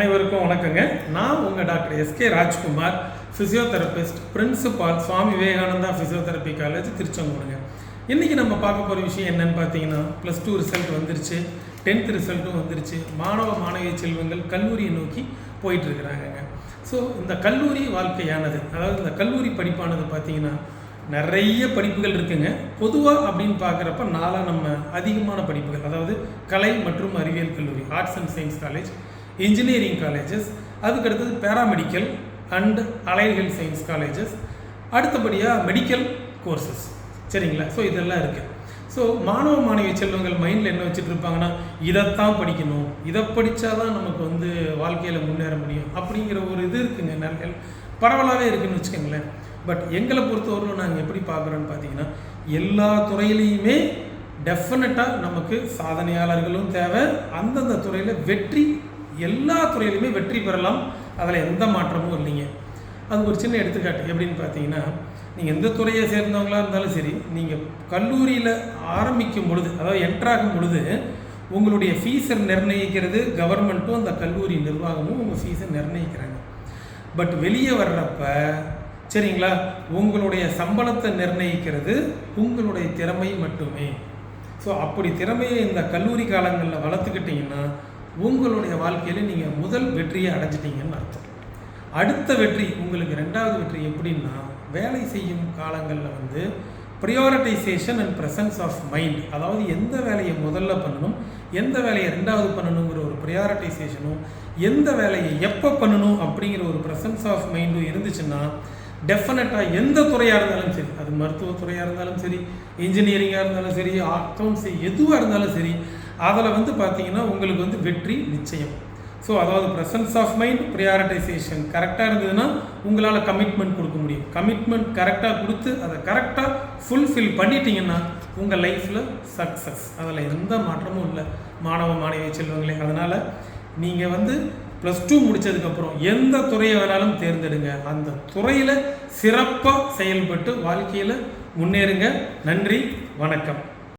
அனைவருக்கும் வணக்கங்க. நான் உங்கள் doctor S K Rajkumar physiotherapist principal Swami Vivekananda physiotherapy college திருச்செங்கோடுங்க. இன்றைக்கி நம்ம பார்க்க போகிற விஷயம் என்னென்னு பார்த்தீங்கன்னா ப்ளஸ் டூ ரிசல்ட் வந்துருச்சு டென்த் ரிசல்ட்டும் வந்துருச்சு. மாணவ மாணவிய செல்வங்கள் கல்லூரியை நோக்கி போயிட்டுருக்கிறாங்கங்க. ஸோ இந்த கல்லூரி வாழ்க்கையானது அதாவது இந்த கல்லூரி படிப்பானது பார்த்தீங்கன்னா நிறைய படிப்புகள் இருக்குங்க. பொதுவாக அப்படின்னு பார்க்குறப்ப நாளாக நம்ம அதிகமான படிப்புகள் அதாவது கலை மற்றும் அறிவியல் கல்லூரி arts and science college engineering colleges அதுக்கடுத்தது paramedical and allied science colleges அடுத்தபடியாக மெடிக்கல் கோர்சஸ் சரிங்களா? ஸோ இதெல்லாம் இருக்குது ஸோ மாணவ மாணவி செல்வங்கள் மைண்டில் என்ன வச்சுட்டு இருப்பாங்கன்னா இதைத்தான் படிக்கணும். இதை படித்தா தான் நமக்கு வந்து வாழ்க்கையில் முன்னேற முடியும். அப்படிங்கிற ஒரு இது இருக்குங்க நல்ல பரவலாகவே இருக்குன்னு வச்சுக்கோங்களேன். பட் எங்களை பொறுத்தவரையிலும் நாங்கள் எப்படி பார்க்குறோன்னு பார்த்தீங்கன்னா எல்லா துறையிலையுமே டெஃபினட்டாக நமக்கு சாதனையாளர்களும் தேவை. அந்தந்த துறையில் வெற்றி எல்லா துறையிலையுமே வெற்றி பெறலாம். அதில் எந்த மாற்றமும் இல்லைங்க. அது ஒரு சின்ன எடுத்துக்காட்டு. எப்படின்னு பார்த்தீங்கன்னா நீங்கள் எந்த துறையை சேர்ந்தவங்களாக இருந்தாலும் சரி நீங்கள் கல்லூரியில் ஆரம்பிக்கும் பொழுது அதாவது என்ட்ராகும் பொழுது உங்களுடைய ஃபீஸை நிர்ணயிக்கிறது கவர்மெண்ட்டும் அந்த கல்லூரி நிர்வாகமும் உங்கள் ஃபீஸை நிர்ணயிக்கிறாங்க. பட் வெளியே வர்றப்ப சரிங்களா உங்களுடைய சம்பளத்தை நிர்ணயிக்கிறது உங்களுடைய திறமை மட்டுமே. ஸோ அப்படி திறமையை இந்த கல்லூரி காலங்களில் வளர்த்துக்கிட்டிங்கன்னா உங்களுடைய வாழ்க்கையில் நீங்கள் முதல் வெற்றியை அடைஞ்சிட்டீங்கன்னு அர்த்தம். அடுத்த வெற்றி உங்களுக்கு ரெண்டாவது வெற்றி எப்படின்னா வேலை செய்யும் காலங்களில் வந்து prioritization and presence of mind அதாவது எந்த வேலையை முதல்ல பண்ணணும் எந்த வேலையை ரெண்டாவது பண்ணணுங்கிற ஒரு ப்ரியாரிட்டைசேஷனும் எந்த வேலையை எப்போ பண்ணணும் அப்படிங்கிற ஒரு ப்ரெசன்ஸ் ஆஃப் மைண்டும் இருந்துச்சுன்னா டெஃபினட்டாக எந்த துறையாக இருந்தாலும் சரி அது மருத்துவத்துறையாக இருந்தாலும் சரி இன்ஜினியரிங்காக இருந்தாலும் சரி அக்கௌண்ட்ஸ் எதுவாக இருந்தாலும் சரி அதில் வந்து பார்த்தீங்கன்னா உங்களுக்கு வந்து வெற்றி நிச்சயம். ஸோ அதாவது ப்ரெசன்ஸ் ஆஃப் மைண்ட் ப்ரியாரிட்டைசேஷன் கரெக்டாக இருந்ததுன்னா உங்களால் கமிட்மெண்ட் கொடுக்க முடியும். கமிட்மெண்ட் கரெக்டாக கொடுத்து அதை கரெக்டாக ஃபுல்ஃபில் பண்ணிட்டீங்கன்னா உங்கள் லைஃப்பில் சக்ஸஸ் அதில் எந்த மாற்றமும் இல்லை. மாணவ மாணவி செல்வங்களே அதனால் நீங்கள் வந்து ப்ளஸ் டூ முடித்ததுக்கப்புறம் எந்த துறையை வேணாலும் தேர்ந்தெடுங்க. அந்த துறையில் சிறப்பாக செயல்பட்டு வாழ்க்கையில் முன்னேறுங்க. நன்றி வணக்கம்.